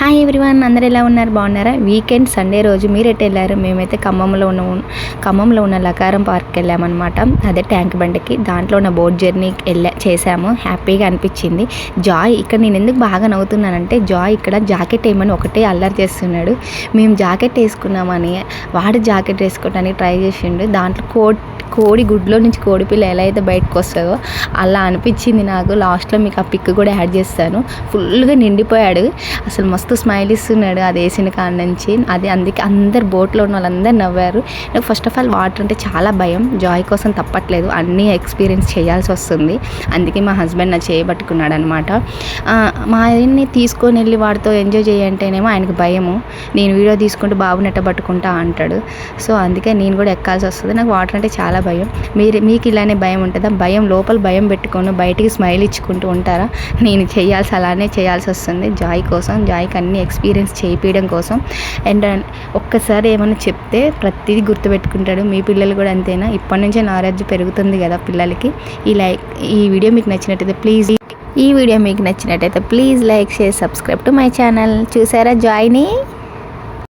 Hi everyone అందరు ఎలా ఉన్నారు? బాగున్నారా? వీకెండ్ సండే రోజు మీరు ఎటు వెళ్ళారు మేమైతే ఖమ్మంలో ఉన్న ఖమ్మంలో ఉన్న లకారం పార్క్కి వెళ్ళామన్నమాట అదే ట్యాంక్ బండికి. దాంట్లో ఉన్న బోట్ జర్నీ వెళ్ళా చేసాము హ్యాపీగా అనిపించింది. జాయ్ ఇక్కడ నేను ఎందుకు బాగా నవ్వుతున్నానంటే జాయ్ ఇక్కడ జాకెట్ వేయమని ఒకటే అల్లరి చేస్తున్నాడు. మేము జాకెట్ వేసుకున్నామని వాడు జాకెట్ వేసుకోవడానికి ట్రై చేసిండు. దాంట్లో కోట్ కోడి గుడ్లో నుంచి కోడి పిల్ల ఎలా అయితే బయటకు వస్తుందో అలా అనిపించింది నాకు. లాస్ట్లో మీకు ఆ పిక్ కూడా యాడ్ చేస్తాను. ఫుల్గా నిండిపోయాడు. అసలు మస్తు స్మైల్ ఇస్తున్నాడు అది వేసిన కాడ నుంచి. అది అందుకే అందరు బోట్లో ఉన్న వాళ్ళందరూ నవ్వారు. నాకు ఫస్ట్ ఆఫ్ ఆల్ వాటర్ అంటే చాలా భయం. జాయ్ కోసం తప్పట్లేదు. అన్నీ ఎక్స్పీరియన్స్ చేయాల్సి వస్తుంది. అందుకే మా హస్బెండ్ నా చేయబట్టుకున్నాడు అనమాట మా ఆయన్ని తీసుకొని వెళ్ళి వాడితో ఎంజాయ్ చేయంటేనేమో ఆయనకు భయము. నేను వీడియో తీసుకుంటూ బాబు నెట్టబట్టుకుంటా అంటాడు. సో అందుకే నేను కూడా ఎక్కాల్సి వస్తుంది. నాకు వాటర్ అంటే చాలా చాలా భయం. మీరు మీకు ఇలానే భయం ఉంటుందా? భయం లోపల భయం పెట్టుకొని బయటికి స్మైల్ ఇచ్చుకుంటూ ఉంటారా? నేను చేయాల్సి అలానే చేయాల్సి వస్తుంది. జాయ్ కోసం జాయ్కి అన్ని ఎక్స్పీరియన్స్ చేయించడం కోసం. అండ్ ఒక్కసారి ఏమైనా చెప్తే ప్రతిదీ గుర్తుపెట్టుకుంటాడు. మీ పిల్లలు కూడా అంతేనా? ఇప్పటి నుంచే నాలెడ్జ్ పెరుగుతుంది కదా పిల్లలకి. ఈ లైక్ ఈ వీడియో మీకు నచ్చినట్టయితే ప్లీజ్ ఈ వీడియో మీకు నచ్చినట్టయితే please like share subscribe to my channel చూసారా జాయ్ని?